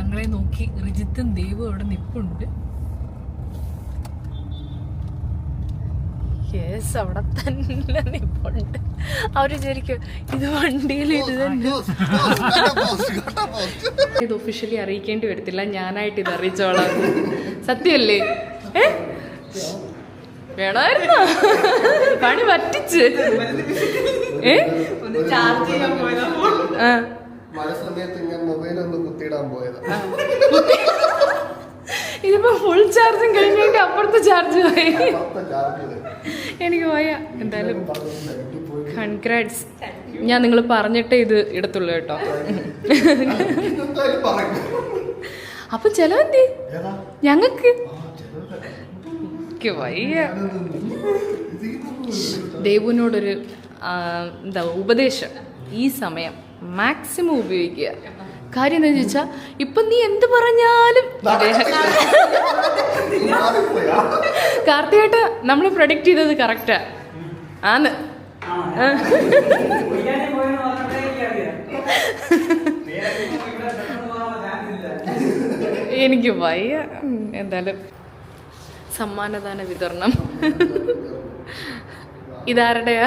ഞങ്ങളെ നോക്കി റിജിത്തും ദേവും അവിടെ നിപ്പുണ്ട്. യെസ് അവിടെ തന്നെ നിപ്പുണ്ട്. അവർ വിചാരിക്കും ഇത് വണ്ടിയിൽ ഇത് തന്നെ. ഇത് ഒഫീഷ്യലി അറിയിക്കേണ്ടി വരത്തില്ല. ഞാനായിട്ട് ഇത് അറിയിച്ചോളാം. സത്യമല്ലേ? ഏ? വേണമായിരുന്നു? പണി പറ്റിച്ച്. ഏ? ആ. മഴ സമയത്ത് ഞാൻ മൊബൈൽ ഒന്ന് കുത്തിയിടാൻ പോയതാ. ഇതിപ്പോ ഫുൾ ചാർജും കഴിഞ്ഞിട്ട് അപ്പുറത്തെ ചാർജ് പോയി. എനിക്ക് പോയാ. എന്തായാലും കൺഗ്രാറ്റ്സ് ഞാൻ നിങ്ങൾ പറഞ്ഞിട്ടേ ഇത് ഇടത്തുള്ളൂ കേട്ടോ. അപ്പൊ ചെലവെന്തി? ഞങ്ങക്ക്. വയ്യ. ദേവുവിനോടൊരു എന്താ ഉപദേശം. ഈ സമയം. മാക്സിമം ഉപയോഗിക്കുക കാര്യം എന്താ ചോദിച്ചാൽ ഇപ്പൊ നീ എന്ത് പറഞ്ഞാലും? കാർത്തികേട്ട നമ്മൾ പ്രൊഡിക്ട് ചെയ്തത് കറക്റ്റാ ആന്ന്. എനിക്ക് വയ്യ എന്തായാലും സമ്മാനദാന വിതരണം ഇതാരുടെയാ